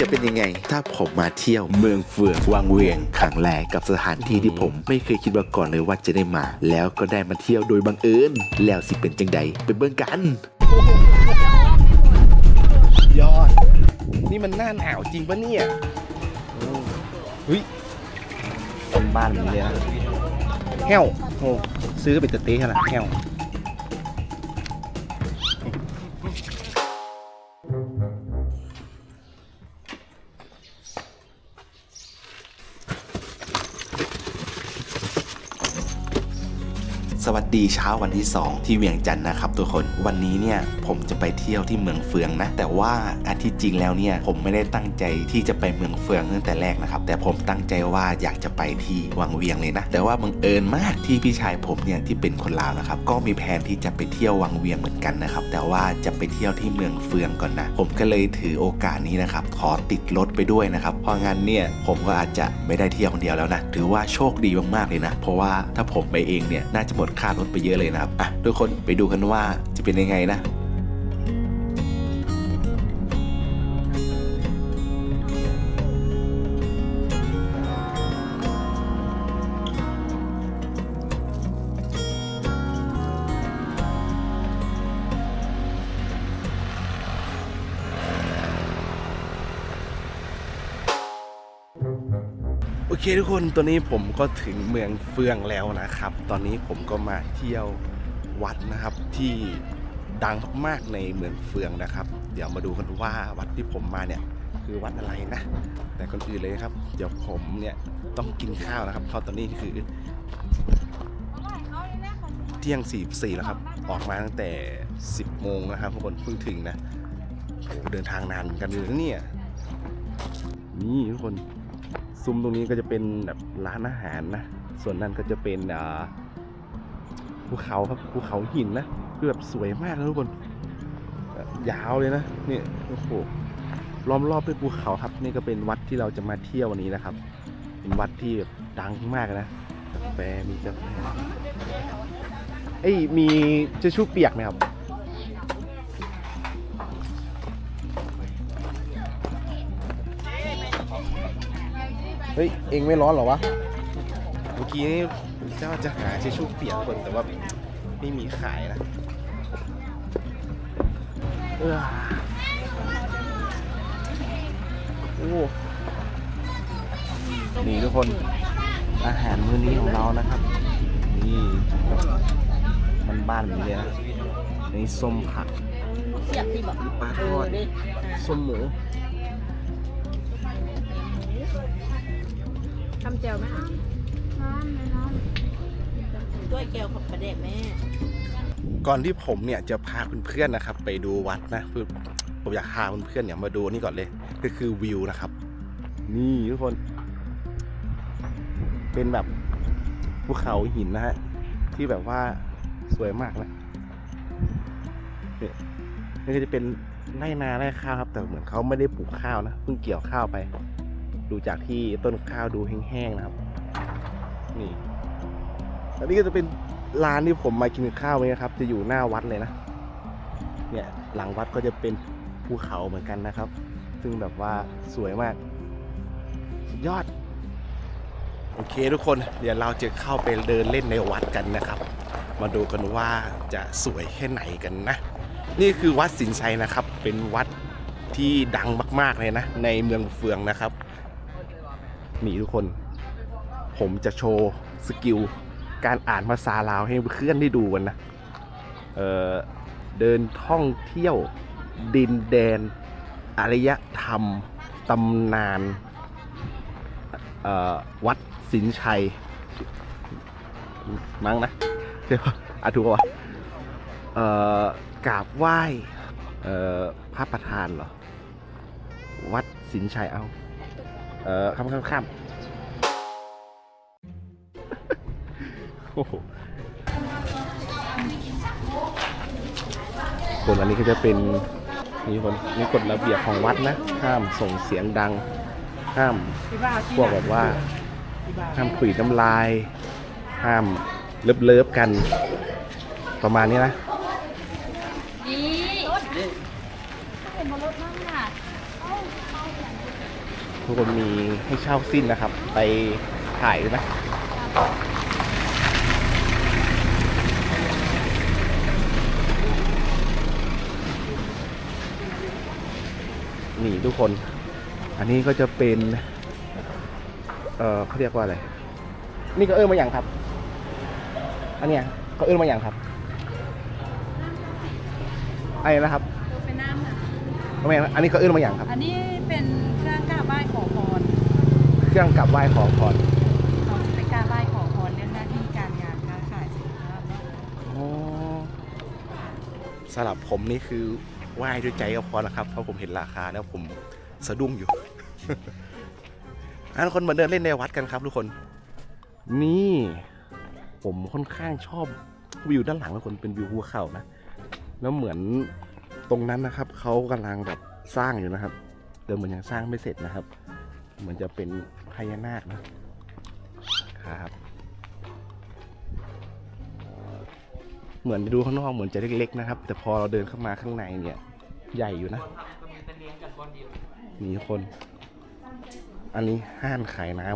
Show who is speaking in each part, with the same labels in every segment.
Speaker 1: จะเป็นยังไง ถ้าผมมาเที่ยวเมืองเฟืองวังเวียงครั้งแรกกับสถานที่ที่ผมไม่เคยคิดมาก่อนเลยว่าจะได้มา แล้วก็ได้มาเที่ยวโดยบังเอิญแล้วสิเป็นจังใดไปเบิ่งกัน
Speaker 2: ยอด นี่มันหน้าหนาวจริงปะเนี่ยอืมเฮ้ยเป็นบ้านมันเลยนะแห้วโอ้ซื้อไปตะเต้ขนาดแห้ว
Speaker 1: ดีเช้าวันที่ 2 ที่เวียงจันทร์นะครับทุกคนวันนี้เนี่ยผมจะไปเที่ยวที่เมืองเฟืองนะ แต่ว่าอาทิตย์จริงแล้วเนี่ยผมไม่ได้ตั้งใจที่จะไปเมืองเฟืองตั้งแต่แรกนะครับ แต่ผมตั้งใจว่าอยากจะไปที่วังเวียงเลยนะ แต่ว่าบังเอิญมากที่พี่ชายผมเนี่ยที่เป็นคนลาวนะครับ ก็มีแผนที่จะไปเที่ยววังเวียงเหมือนกันนะครับ แต่ว่าจะไปเที่ยวที่เมืองเฟืองก่อนนะ ผมก็เลยถือโอกาสนี้นะครับ ขอติดรถไปด้วยนะครับ เพราะงั้นเนี่ยผมก็อาจจะไม่ได้เที่ยวคนเดียวแล้วนะ ถือว่าโชคดีมากๆเลยนะ เพราะว่าถ้าผมไปเองเนี่ยน่าจะหมดค่ารไปเยอะเลยนะครับอะทุกคนไปดูกันว่าจะเป็นยังไงนะ
Speaker 2: โอเคทุกคนตอนนี้ผมก็ถึงเมืองเฟืองแล้วนะครับ ตอนนี้ผมก็มาเที่ยววัดนะครับที่ดังมากๆในเมืองเฟืองนะครับ เดี๋ยวมาดูกันว่าวัดที่ผมมาเนี่ยคือวัดอะไรนะ แต่คนอื่นเลยครับ เดี๋ยวผมเนี่ยต้องกินข้าวนะครับ เพราะตอนนี้คือเที่ยง44แล้วครับ ออกมาตั้งแต่ 10โมงนะครับทุกคนเพิ่งถึงนะเดินทางนานเหมือนกันเลยนะเนี่ยนี่ทุกคน ซุ้มตรงนี้ก็จะเป็นแบบร้านอาหารนะ ส่วนนั้นก็จะเป็นภูเขาครับภูเขาหินนะคือแบบสวยมากนะทุกคน ยาวเลยนะนี่โอ้โหล้อมรอบด้วยภูเขาครับ นี่ก็เป็นวัดที่เราจะมาเที่ยววันนี้นะครับ เป็นวัดที่แบบดังมากนะกาแฟมีกาแฟเอ้ยมีจะชูเปียกไหมครับ เฮ้ย เองไม่ร้อนเหรอวะ เมื่อกี้นี่เจ้าจะหาเชชู่เปียกคนแต่ว่าไม่มีขายนะเออโอ้นี่ทุกคน อาหารมื้อนี้ของเรานะครับ นี่มันบ้านๆแบบนี้เลยนะนี่ส้มผัก
Speaker 3: เสียบที่บอก
Speaker 2: ปลาทอดส้มหมู
Speaker 3: ทำเจลไหมคะน้ำเลยน้ำด้วยแก้วของประเด็กแม่
Speaker 2: ก่อนที่ผมเนี่ยจะพาเพื่อนๆนะครับ ไปดูวัดนะคือผมอยากพาเพื่อนๆเนี่ยมาดูนี่ก่อนเลย ก็คือวิวนะครับ นี่ทุกคน เป็นแบบภูเขาหินนะฮะที่แบบว่าสวยมากนะเนี่ยนี่ก็จะเป็นไร่นาไร่ข้าวครับ แต่เหมือนเขาไม่ได้ปลูกข้าวนะเพิ่งเกี่ยวข้าวไป ดูจากที่ต้นข้าวดูแห้งๆนะครับ นี่อันนี้ก็จะเป็นร้านที่ผมมากินข้าวนี่ยครับ จะอยู่หน้าวัดเลยนะ เนี่ยหลังวัดก็จะเป็นภูเขาเหมือนกันนะครับ ซึ่งแบบว่าสวยมาก สุดยอด โอเคทุกคน เดี๋ยวเราจะเข้าไปเดินเล่นในวัดกันนะครับ มาดูกันว่าจะสวยแค่ไหนกันนะ นี่คือวัดสินชัยนะครับ เป็นวัดที่ดังมาก ๆ เลยนะ ในเมืองเฟืองนะครับ นี่ทุกคน ผมจะโชว์สกิลการอ่านภาษาลาวให้เพื่อนได้ดูกันนะ เออเดินท่องเที่ยวดินแดนอารยธรรมตำนานวัดสินชัย มั้งนะเดี๋ยวอะถูกวะกราบไหว้พระประธานเหรอ วัดสินชัยเอา เออข้ามข้ามข้าม ส่วนอันนี้ก็จะเป็นนี่คนนี่กฎระเบียบของวัดนะห้ามส่งเสียงดัง ห้ามพวกแบบว่า ห้ามขุยน้ำลาย ห้ามเลิฟเลิฟๆกัน ประมาณนี้นะ
Speaker 3: นี่รถเห็นมารถนั่งน่ะ
Speaker 2: ทุกคนมีให้เช่าสิ้นนะครับ ไปถ่ายด้วยนะ นี่ทุกคน อันนี้ก็จะเป็น เออเขาเรียกว่าอะไร นี่ก็เอื้อมาอย่างครับ อันเนี้ยเขาเอื้อมาอย่างครับไอ้นะครับ
Speaker 3: เป็นน้ำนะ
Speaker 2: ทำไมอันนี้เขาเอื้อมาอย่างครับ
Speaker 3: อันนี้เป็นเครื่องกราบไหว้ขอพร
Speaker 2: เครื่องกลับไหว้ขอพร
Speaker 3: เขาจะไปกราบไหว้ขอพรเรื่องหน้าที่การงานค้าขายสินค้าเนาะ
Speaker 2: อ๋อสำหรับผมนี่คือ ไหว้ด้วยใจก็พอนะครับเพราะผมเห็นราคาแล้วผมสะดุ้งอยู่อันคนมาเดินเล่นในวัดกันครับทุกคน นี่ ผมค่อนข้างชอบวิวด้านหลังทุกคนเป็นวิวภูเขานะ แล้วเหมือนตรงนั้นนะครับเขากำลังแบบสร้างอยู่นะครับเดิมเหมือนยังสร้างไม่เสร็จนะครับ เหมือนจะเป็นพญานาคนะครับ เหมือนดูข้างนอกเหมือนจะเล็กๆนะครับ แต่พอเราเดินเข้ามาข้างในเนี่ย ใหญ่อยู่นะมีคน อันนี้ห้านขายน้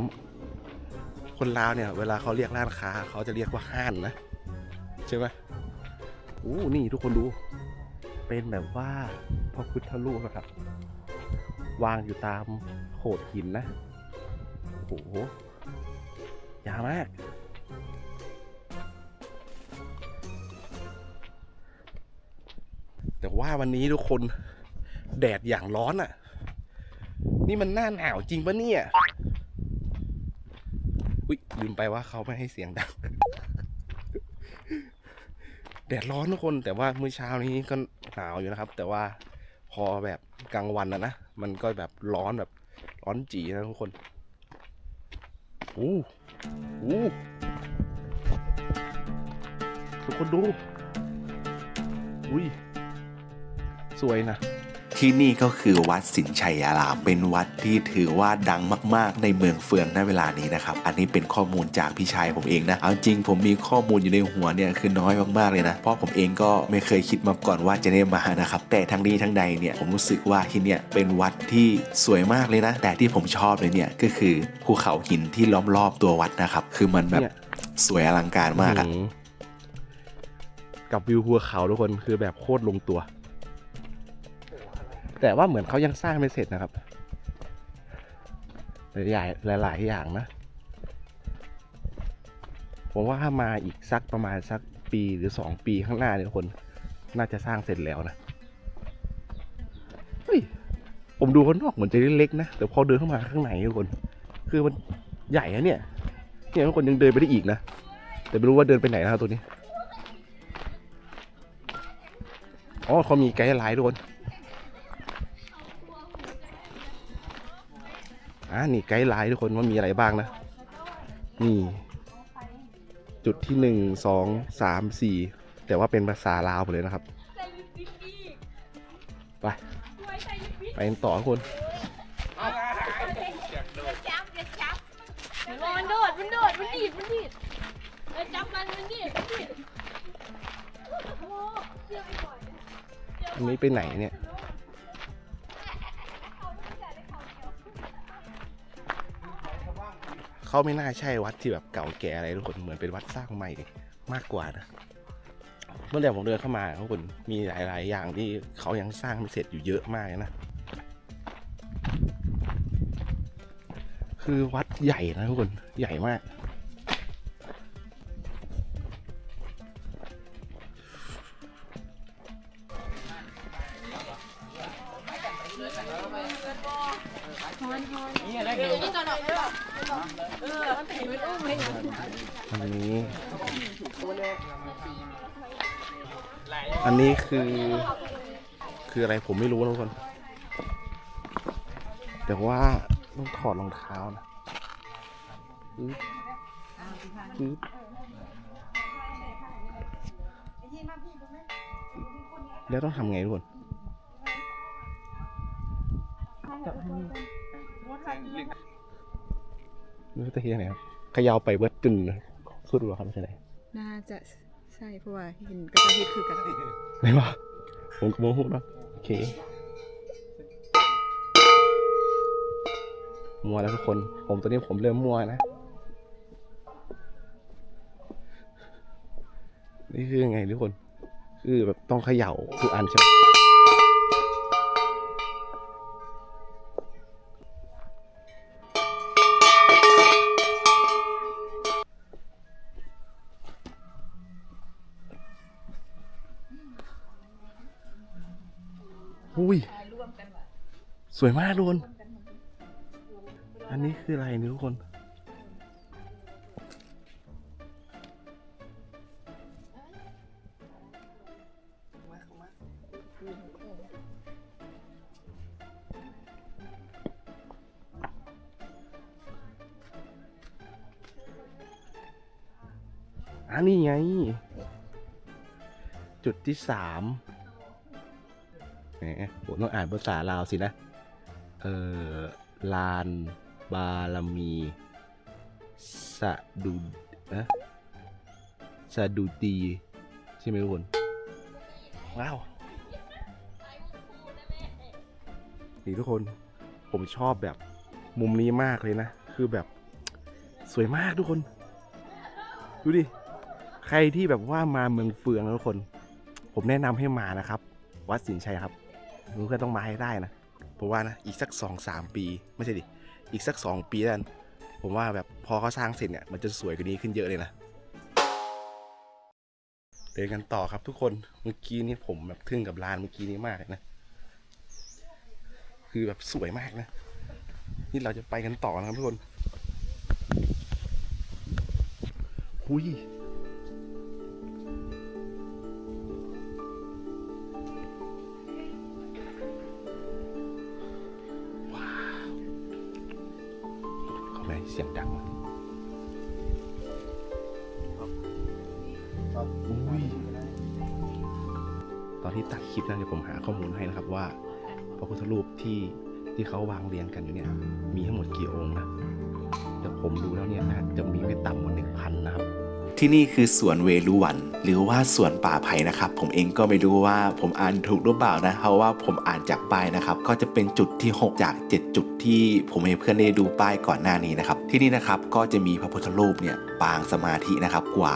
Speaker 2: ำคนลาวเนี่ย เวลาเขาเรียกร้านค้าเขาจะเรียกว่าห้านนะใช่ไหมอู้นี่ทุกคนดู เป็นแบบว่าพระพุทธรูปนะครับ วางอยู่ตามโขดหินนะโอ้โหยาวมาก แต่ว่าวันนี้ทุกคนแดดอย่างร้อนอะ่ะ นี่มันหน้าหนาวจริงปะเนี่ย อุ๊ยลืมไปว่าเขาไม่ให้เสียงดัง แดดร้อนทุกคน แต่ว่าเมื่อเช้านี้ก็หนาวอยู่นะครับ แต่ว่าพอแบบกลางวันนะนะ มันก็แบบร้อนแบบร้อนจีนะทุกคนอู้อู้ทุกคนดู อุ้ย สวยนะ
Speaker 1: ที่นี่ก็คือวัดสินชัยอาราม เป็นวัดที่ถือว่าดังมาก ๆ ในเมืองเฟืองณเวลานี้นะครับ อันนี้เป็นข้อมูลจากพี่ชายผมเองนะ เอาจริงผมมีข้อมูลอยู่ในหัวเนี่ยคือน้อยมาก ๆ เลยนะ เพราะผมเองก็ไม่เคยคิดมาก่อนว่าจะได้มานะครับ แต่ทั้งนี้ทั้งใดเนี่ยผมรู้สึกว่าที่เนี่ยเป็นวัดที่สวยมากเลยนะ แต่ที่ผมชอบเลยเนี่ยก็คือภูเขาหินที่ล้อมรอบตัววัดนะครับ คือมันแบบ
Speaker 2: เนี่ย
Speaker 1: สวยอลังการมากอะ
Speaker 2: อื้อหือกับวิวภูเขาทุกคนคือแบบโคตรลงตัว แต่ว่าเหมือนเขายังสร้างไม่เสร็จนะครับหลายๆหลายอย่างนะ ผมว่าถ้ามาอีกสักประมาณสักปีหรือสองปีข้างหน้าเนี่ยคน น่าจะสร้างเสร็จแล้วนะเฮ้ยผมดูข้างนอกเหมือนจะเล็กๆนะแต่พอเดินเข้ามาข้างในทุกคน คือมันใหญ่อะเนี่ยเนี่ยทุกคนยังเดินไปได้อีกนะแต่ไม่รู้ว่าเดินไปไหนนะครับตัวนี้อ๋อเขามีไกด์ไลน์ทุกคน อ่านี่ไกด์ไลน์ทุกคนว่ามีอะไรบ้างนะ นี่ จุดที่หนึ่งสองสามสี่แต่ว่าเป็นภาษาลาวหมดเลยนะครับ ไปไปกันต่อทุกคน
Speaker 4: มันโดด มันโดด มันดีด มันดีดเออจับมัน มันดีด มันดีด
Speaker 2: อันนี้ไปไหนเนี่ย เขาไม่น่าใช่วัดที่แบบเก่าแก่อะไรทุกคนเหมือนเป็นวัดสร้างใหม่มากกว่านะเมื่อแต่ผมเดินเข้ามาทุกคนมีหลาย ๆ อย่างที่เขายังสร้างไม่เสร็จอยู่เยอะมากนะคือวัดใหญ่นะทุกคนใหญ่มากนี่อะไรกัน อันี้ อันนี้คือ คืออะไรผมไม่รู้นะทุกคน แต่ว่าต้องถอดรองเท้านะปึ๊บปึ๊บแล้วต้องทำไงทุกคน ไม่รู้จะเฮียไหนครับเขยาวไปเบิดตึนนะสุดหรอครับไม่ใช่ไหน
Speaker 3: น่าจะใช่เพราะว่าหินก็จะฮิตคือกัน
Speaker 2: ไหนวะผมก็โมโหเนาะโอเคมัวแล้วทุกคน ผมตอนนี้ผมเริ่มมัวนะ นี่คือไงทุกคน คือแบบต้องเขย่าทุกอันใช่ไหม อุ้ย สวยมากทุกคน อันนี้คืออะไรนี่ทุกคน อันนี้ไง จุดที่สาม แหมผมต้องอ่านภาษาลาวสินะ เออลานบารมีสะดุนะสะดุดี ใช่ไหมทุกคนว้าวนี่ทุกคนผมชอบแบบมุมนี้มากเลยนะ คือแบบสวยมากทุกคน ดูดิ ใครที่แบบว่ามาเมืองเฟืองนะทุกคน ผมแนะนำให้มานะครับ วัดสินชัยครับ รู้ก็ต้องมาให้ได้นะผมว่านะอีกสักสองสามปี ไม่ใช่ดิอีกสักสองปีแล้วกันผมว่าแบบพอเขาสร้างเสร็จเนี่ยมันจะสวยกว่านี้ขึ้นเยอะเลยนะเดินกันต่อครับทุกคนเมื่อกี้นี้ผมแบบทึ่งกับลานเมื่อกี้นี้มากเลยนะ คือแบบสวยมากนะ นี่เราจะไปกันต่อนะครับทุกคนหุย สียงดังวะอุ้ยตอนที่ตัดคลิปนะเดี๋ยวผมหาข้อมูลให้นะครับว่า พระพุทธรูปที่ที่เขาวางเรียงกันอยู่เนี่ยมีทั้งหมดกี่องค์นะเดี๋ยวผมดูแล้วเนี่ยน่าจะมีไม่ต่ำกว่าหนึ่งพันนะครับ
Speaker 1: ที่นี่คือสวนเวลุวันหรือว่าสวนป่าไผ่นะครับ ผมเองก็ไม่รู้ว่าผมอ่านถูกหรือเปล่านะเพราะว่าผมอ่านจากป้ายนะครับ ก็จะเป็นจุดที่ 6 จาก 7 จุดที่ผมให้เพื่อนได้ดูป้ายก่อนหน้านี้นะครับที่นี่นะครับก็จะมีพระพุทธรูปเนี่ยปางสมาธินะครับกว่า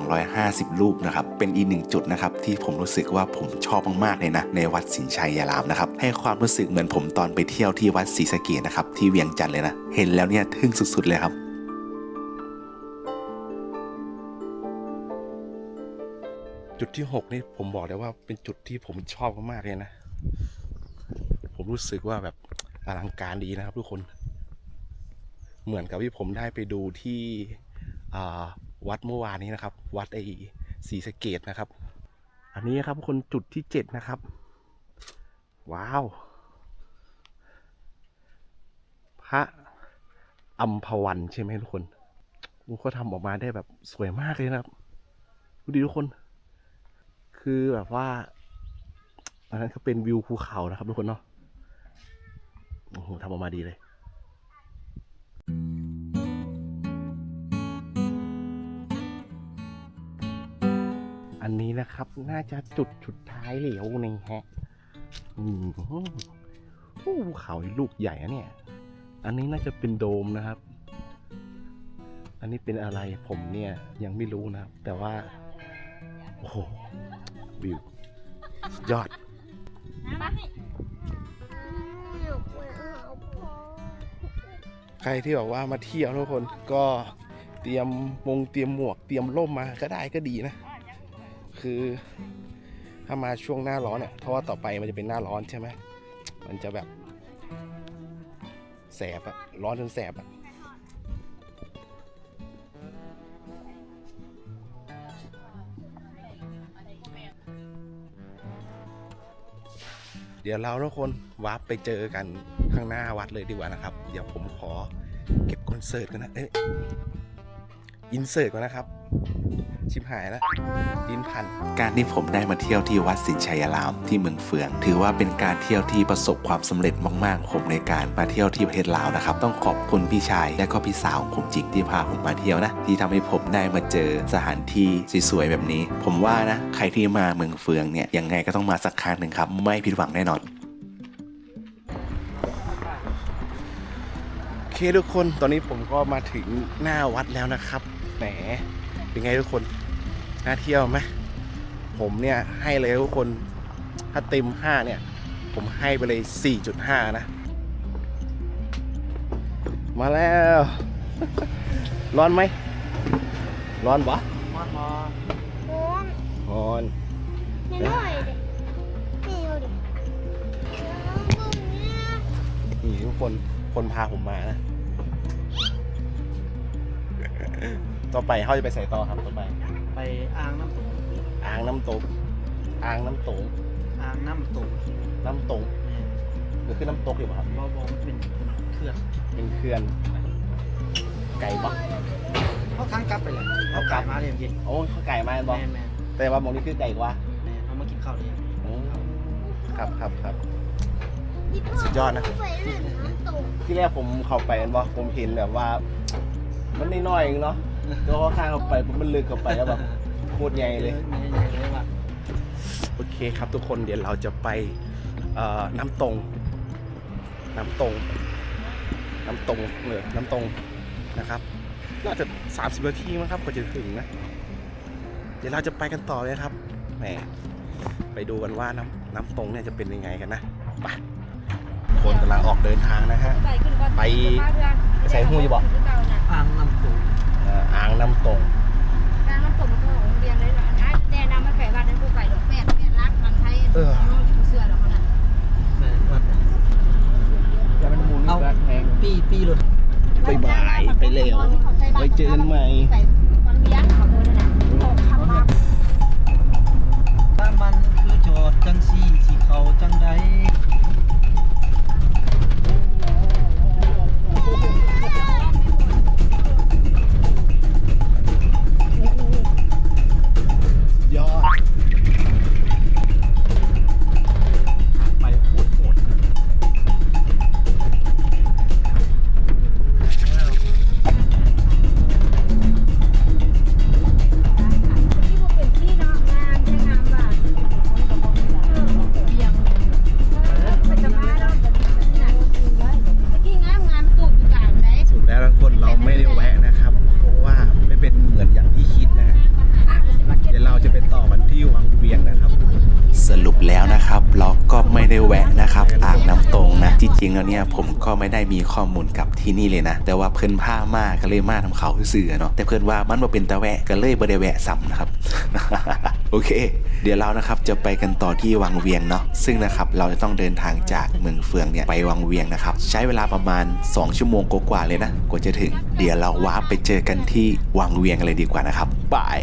Speaker 1: 1,250 รูปนะครับเป็นอีกหนึ่งจุดนะครับที่ผมรู้สึกว่าผมชอบมากๆเลยนะในวัดสินชัยยารามนะครับให้ความรู้สึกเหมือนผมตอนไปเที่ยวที่วัดศรีสะเกดนะครับที่เวียงจันทร์เลยนะเห็นแล้วเนี่ยทึ่งสุดๆเลยครับ
Speaker 2: จุดที่หกนี่ผมบอกเลยว่าเป็นจุดที่ผมชอบมากเลยนะ ผมรู้สึกว่าแบบอลังการดีนะครับทุกคน เหมือนกับที่ผมได้ไปดูที่วัดเมื่อวานนี้นะครับ วัดไอ้ศรีสเกดนะครับ อันนี้ครับทุกคนจุดที่เจ็ดนะครับ ว้าว พระอัมพวันใช่ไหมทุกคนโอ้เขาทำออกมาได้แบบสวยมากเลยนะครับ ดูดิทุกคน คือแบบว่า อันนั้นก็เป็นวิวภูเขานะครับทุกคนเนาะโอ้โหทำออกมาดีเลยอันนี้นะครับ น่าจะจุดสุดท้ายเหลวนี่ฮะอืมภูเขาลูกใหญ่อะเนี่ย อันนี้น่าจะเป็นโดมนะครับ อันนี้เป็นอะไรผมเนี่ยยังไม่รู้นะครับ แต่ว่า โอ้โห ยอด ใครที่แบบว่ามาเที่ยวทุกคนก็เตรียมมงเตรียมหมวกเตรียมร่มมาก็ได้ก็ดีนะ คือถ้ามาช่วงหน้าร้อนเนี่ยเพราะว่าต่อไปมันจะเป็นหน้าร้อนใช่ไหมมันจะแบบแสบอะร้อนจนแสบอะ เดี๋ยวเราทุกคนวาร์ปไปเจอกันข้างหน้าวัดเลยดีกว่านะครับ เดี๋ยวผมขอเก็บคอนเสิร์ตกันนะ เอ๊ะอินเสิร์ตก่อนนะครับ ชิบหายแล้วดินพัน
Speaker 1: การที่ผมได้มาเที่ยวที่วัดสินชัยารามที่เมืองเฟือง ถือว่าเป็นการเที่ยวที่ประสบความสำเร็จมากๆ ผมในการมาเที่ยวที่ประเทศลาวนะครับ ต้องขอบคุณพี่ชายและก็พี่สาวของผมจริงที่พาผมมาเที่ยวนะ ที่ทำให้ผมได้มาเจอสถานที่สวยๆแบบนี้ ผมว่านะใครที่มาเมืองเฟืองเนี่ยยังไงก็ต้องมาสักครั้งหนึ่งครับไม่ผิดหวังแน่นอน
Speaker 2: เคทุกคนตอนนี้ผมก็มาถึงหน้าวัดแล้วนะครับ แหมเป็นไงทุกคน น่าเที่ยวไหมผมเนี่ยให้เลยทุกคนถ้าเต็ม 5 เนี่ย ผมให้ไปเลย 4.5 นะ มาแล้ว ร้อนไหม ร้อนวะ
Speaker 3: โอ้ย
Speaker 2: ร้อน
Speaker 3: ไม่น้อยดินี่ดูดิน้องบุ้งเนี่ย
Speaker 2: นี่ทุกคน คนพาผมมานะ ต่อไปเขาจะไปใส่ต่อครับ ต่อไป
Speaker 5: ไป อ่างน้ำตก
Speaker 2: อ่างน้ำตก อ่างน้ำตก
Speaker 5: อ่างน้ำตก
Speaker 2: น้ำตก
Speaker 5: เนี่ย
Speaker 2: ก็คือน้ำตกอยู่ป่ะครับ
Speaker 5: บอบองเป็นเครื่อง
Speaker 2: เป็นเขื่อน ไก่ปะ
Speaker 5: เขาค้างกลับไปเลยเขากลับมาเลยเมื่อกี้
Speaker 2: โอ้เขาไก่มาบอ
Speaker 5: แม่แม่
Speaker 2: แต่ว่าหมองนี้คือไก่กว่า
Speaker 5: แม่เขามากินข้าวเลย
Speaker 2: โอ้ครับครับครับ
Speaker 3: นี่พ่
Speaker 2: สุดยอดนะ
Speaker 3: ไปเล่นน้ำตก
Speaker 2: ที่แรกผมเข้าไปกันบอผมเห็นแบบว่า มันน้อยๆเองเนาะ ก็ข้างเข้าไปปุ๊บมันลึกเข้าไปแล้วแบบโคตรใหญ่เลย
Speaker 5: ใหญ่ใหญ่เลยว่ะ
Speaker 2: โอเคครับทุกคนเดี๋ยวเราจะไปเอ่อน้ำตรง น้ำตรง น้ำตรงเลยน้ำตรงนะครับ น่าจะ 30นาทีมั้งครับกว่าจะถึงนะ เดี๋ยวเราจะไปกันต่อเลยครับแหมไปดูกันว่าน้ำน้ำตรงเนี่ยจะเป็นยังไงกันนะไปคนกำลังออกเดินทางนะฮะ
Speaker 4: ไปขึ้นก่อน
Speaker 2: ไปไปใส่หู้อยู่บ่
Speaker 5: อ่างน้ำตก
Speaker 2: เอ่ออ่างน้ำตรง
Speaker 4: การน้ำตกมันก็ของเรียนเลยนะไอ้แต่น้ำไม่ไก่บ้านนั้นผู้ไก่ดอกแม่แม่รักมันไทย
Speaker 2: เออ
Speaker 4: น้องอยู่เสื้อดอกเขาน่ะ
Speaker 5: แม่วัด
Speaker 2: จะเป็นมูล
Speaker 5: เอาปีปีหลุด
Speaker 2: ไปบ่ายไปเร็วไปเจอกันใหม่
Speaker 4: ไก่วันเลี้ยงเขาเลยนะตกคำมา
Speaker 5: ถ้ามันคือโจทย์จังสี่สีเขาจัง
Speaker 4: นะค
Speaker 2: รับเราก็
Speaker 1: ไม่ได้แวะนะครับอ่างน้ำตรงนะจริงๆแล้วเนี่ยผมก็ไม่ได้มีข้อมูลกับที่นี่เลยนะ แต่ว่าเพิ่นผ้ามากก็เลยมาทำเขาซื่อเนาะแต่เพิ่นว่ามันมาเป็นตะแวะก็เลยบ่ได้แวะซ้ำนะครับโอเค เดี๋ยวเรานะครับจะไปกันต่อที่วังเวียงเนาะซึ่งนะครับเราจะต้องเดินทางจากเมืองเฟืองเนี่ยไปวังเวียงนะครับใช้เวลาประมาณ 2 ชั่วโมงกว่าๆเลยนะกว่าจะถึง เดี๋ยวเราว้าร์ปไปเจอกันที่วังเวียงกันเลยดีกว่านะครับบาย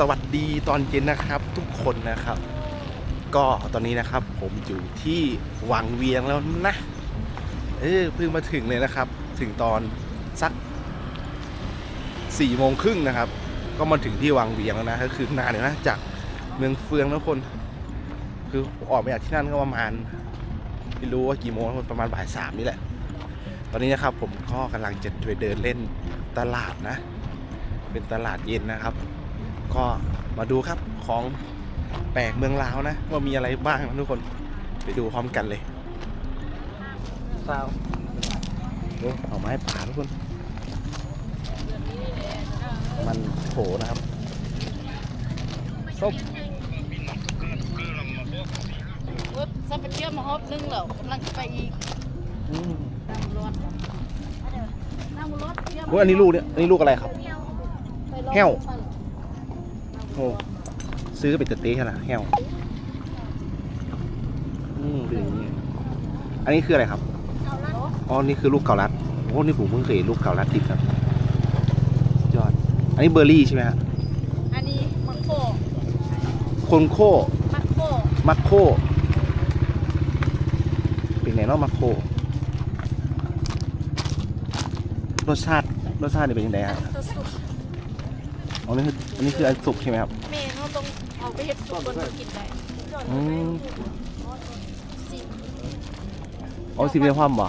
Speaker 2: สวัสดีตอนเย็นนะครับทุกคนนะครับ ก็ตอนนี้นะครับผมอยู่ที่วังเวียงแล้วนะเออเพิ่งมาถึงเลยนะครับ ถึงตอนสักสี่โมงครึ่งนะครับ ก็มาถึงที่วังเวียงแล้วนะก็คือนานเลยนะจากเมืองเฟืองนะทุกคน คือออกมาจากที่นั่นก็ประมาณไม่รู้ว่ากี่โมงประมาณบ่ายสามนี่แหละ ตอนนี้นะครับผมก็กำลังจะไปเดินเล่นตลาดนะ เป็นตลาดเย็นนะครับ ก็มาดูครับของแปลกเมืองลาวนะ ว่ามีอะไรบ้างนะทุกคนไปดูพร้อมกันเลย
Speaker 5: สาว
Speaker 2: โอ้เอาไม้ป่าทุกคน มันโถนะครับส้ม
Speaker 4: สัมปเที่ยวมาฮอบนึงแล้วกำลังจะไปอีก
Speaker 2: อืม
Speaker 4: นั่งรถนั่งรถเที่ยว
Speaker 2: โอ้ยอันนี้ลูกเนี่ยอันนี้ลูกอะไรครับ แห้ว โอ้ซื้อเป็นสเต๊ะนะแห้วอืมเป็นอย่างนี้อันนี้คืออะไรครับอ๋อนี่คือลูกเกาลัดโอ้นี่ผมเพิ่งเคยเห็นลูกเกาลัดติดครับสุดยอด อันนี้เบอร์รี่ใช่ไหมฮะ
Speaker 4: อันนี้มังโค
Speaker 2: คนโค
Speaker 4: มังโค
Speaker 2: มัคโคเป็นไงเนาะมัคโครสชาติรสชาตินี่เป็นยังไงฮะ
Speaker 4: ตัวสุด
Speaker 2: อ๋อนี่คือ อันนี้คืออันสุกใช่ไหมครับ
Speaker 4: เมย์เขาต้องเอาไปเฮ็ดสุกบนมากินได้
Speaker 2: อืม
Speaker 4: สิ
Speaker 2: อ๋อสิเป็นความบ่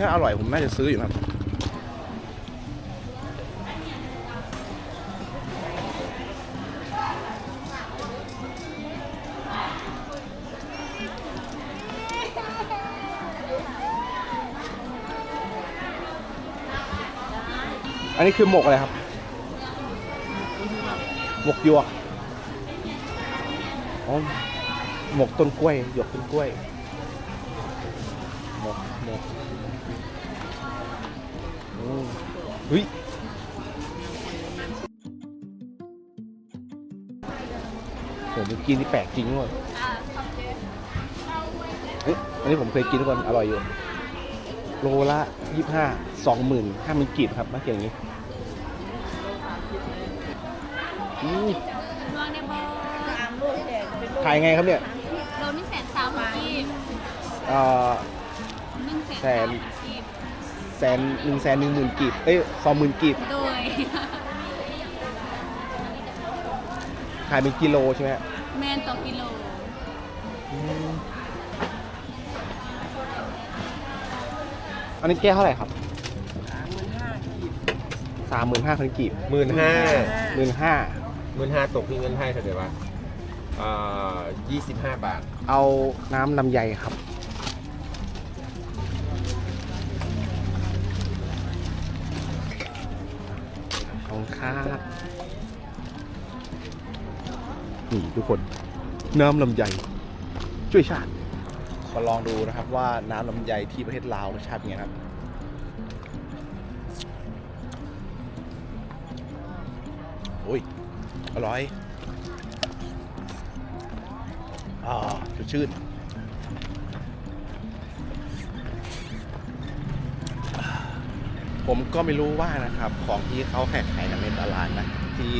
Speaker 2: ถ้าอร่อยผมน่าจะซื้ออยู่ครับ อันนี้คือหมกอะไรครับ หมกหยวกอ๋อหมกต้นกล้วยหยวกต้นกล้วยหมกหมกอืม เฮ้ยโหเมื่อกี้นี่แปลกจริงเลยเฮ้ยอันนี้ผมเคยกินทุกคนอร่อยอยู่ โลละยี่ห้าสองหมื่นห้าหมื่นกีบครับมาเกี่อย่างนี้อืม
Speaker 4: รวงในโบ
Speaker 2: ขายไงครับเนี่ย
Speaker 4: โลนี่แสนสามกีบ
Speaker 2: เอ่อ
Speaker 4: หนึ่งแสน
Speaker 2: แสน
Speaker 4: สามกีบ
Speaker 2: แสนหนึ่งแสนหนึ่งหมื่นกีบเอ้ยสองหมื่นกีบ
Speaker 4: โดย
Speaker 2: ขายเป็นกิโลใช่ไหมฮะ
Speaker 4: แมนต่อกิโล
Speaker 2: อันนี้แก้วเท่าไหร่ครับสามหมื่นห้าพันกีบ
Speaker 6: หมื่นห้า
Speaker 2: หมื่นห้า
Speaker 6: หมื่นห้าตกที่เงินไทยเท่าไหร่วะเอ่อยี่สิบห้าบาท
Speaker 2: เอาน้ำลำไยครับ นี่ทุกคน น้ำลำไยช่วยชาติขอลองดูนะครับว่าน้ำลำไยที่ประเทศลาวรสชาติเป็นไงครับโอ้ย อร่อย อ่าสดชื่น ผมก็ไม่รู้ว่านะครับ ของที่เขาแขกขายในตลาดนะที่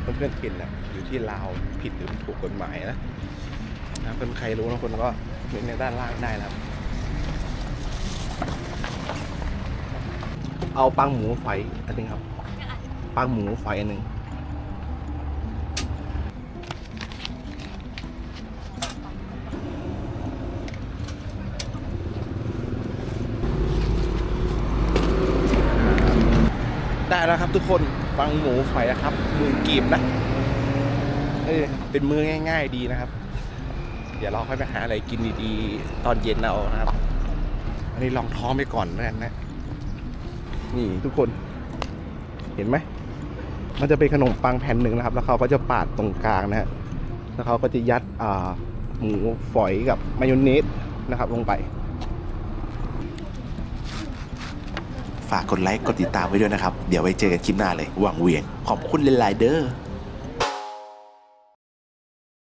Speaker 2: เพื่อนๆกินนะอยู่ที่ลาวผิดหรือถูกกฎหมายนะนะคนใครรู้นะคนก็เห็นในด้านล่างได้นะครับ เอาปังหมูไฟอันหนึงครับปังหมูไฟอันหนึ่ง แล้วครับทุกคนปังหมูไฟนะครับ มือกีบนะเออเป็นมือง่าย ๆ ดีนะครับ เดี๋ยวเราค่อยไปหาอะไรกินดีๆ ตอนเย็นเอานะครับ อันนี้ลองท้องไปก่อนแล้วกันนะ นี่ทุกคน เห็นไหม มันจะเป็นขนมปังแผ่นหนึ่งนะครับ แล้วเขาก็จะปาดตรงกลางนะฮะ แล้วเขาก็จะยัดอ่าหมูฝอยกับมายองเนสนะครับลงไป
Speaker 1: ฝากกดไลค์กดติดตามไว้ด้วยนะครับ เดี๋ยวไว้เจอกันคลิปหน้าเลยหวังเวียงขอบคุณหลายๆเด้อ